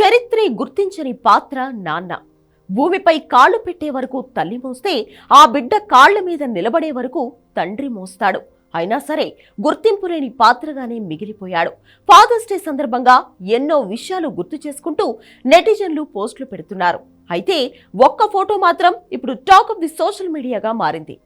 చరిత్రే గుర్తించని పాత్ర నాన్న. భూమిపై కాళ్ళు పెట్టే వరకు తల్లి మోస్తే ఆ బిడ్డ కాళ్ళ మీద నిలబడే వరకు తండ్రి మోస్తాడు. అయినా సరే గుర్తింపు లేని పాత్రగానే మిగిలిపోయాడు. ఫాదర్స్ డే సందర్భంగా ఎన్నో విషయాలు గుర్తు చేసుకుంటూ నెటిజన్లు పోస్టులు పెడుతున్నారు. అయితే ఒక్క ఫోటో మాత్రం ఇప్పుడు టాక్ ఆఫ్ ది సోషల్ మీడియాగా మారింది.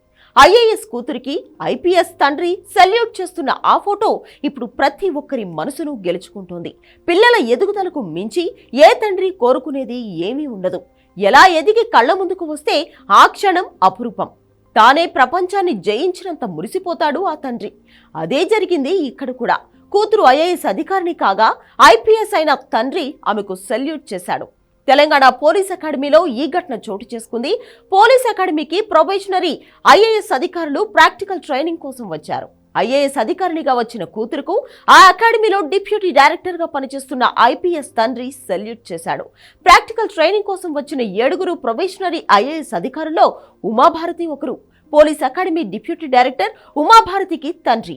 ఐఏఎస్ కూతురికి ఐపీఎస్ తండ్రి సెల్యూట్ చేస్తున్న ఆ ఫోటో ఇప్పుడు ప్రతి ఒక్కరి మనసును గెలుచుకుంటోంది. పిల్లల ఎదుగుదలకు మించి ఏ తండ్రి కోరుకునేది ఏమీ ఉండదు. ఎలా ఎదిగి కళ్ళ ముందుకు వస్తే ఆ క్షణం అపురూపం. తానే ప్రపంచాన్ని జయించినంత మురిసిపోతాడు ఆ తండ్రి. అదే జరిగింది ఇక్కడ కూడా. కూతురు ఐఏఎస్ అధికారిని కాగా ఐపీఎస్ అయిన తండ్రి ఆమెకు సెల్యూట్ చేశాడు. తెలంగాణ పోలీస్ అకాడమీలో ఈ ఘటన చోటు చేసుకుంది. పోలీస్ అకాడమీకి ప్రొబేషనరీ ఐఏఎస్ అధికారులు ప్రాక్టికల్ ట్రైనింగ్ కోసం వచ్చారు. ఐఏఎస్ అధికారినిగా వచ్చిన కూతురుకు ఆ అకాడమీలో డిప్యూటీ డైరెక్టర్గా పనిచేస్తున్న ఐపీఎస్ తండ్రి సెల్యూట్ చేశాడు. ప్రాక్టికల్ ట్రైనింగ్ కోసం వచ్చిన ఏడుగురు ప్రొబేషనరీ ఐఏఎస్ అధికారుల్లో ఉమాభారతి ఒకరు. పోలీస్ అకాడమీ డిప్యూటీ డైరెక్టర్ ఉమాభారతికి తండ్రి.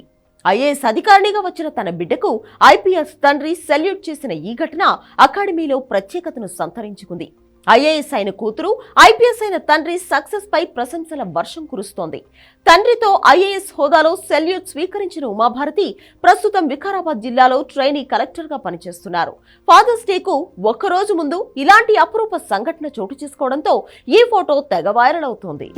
ఐఏఎస్ అధికారినిగా వచ్చిన తన బిడ్డకు ఐపీఎస్ తండ్రి సెల్యూట్ చేసిన ఈ ఘటన అకాడమీలో ప్రత్యేకతను సంతరించుకుంది. ఐఏఎస్ అయిన కూతురు ఐపీఎస్ అయిన తండ్రి సక్సెస్ పై ప్రశంసల వర్షం కురుస్తోంది. తండ్రితో ఐఏఎస్ హోదాలో సెల్యూట్ స్వీకరించిన ఉమాభారతి ప్రస్తుతం వికారాబాద్ జిల్లాలో ట్రైనీ కలెక్టర్గా పనిచేస్తున్నారు. ఫాదర్స్ డేకు ఒక్కరోజు ముందు ఇలాంటి అపురూప సంఘటన చోటు చేసుకోవడంతో ఈ ఫోటో తెగ వైరల్ అవుతోంది.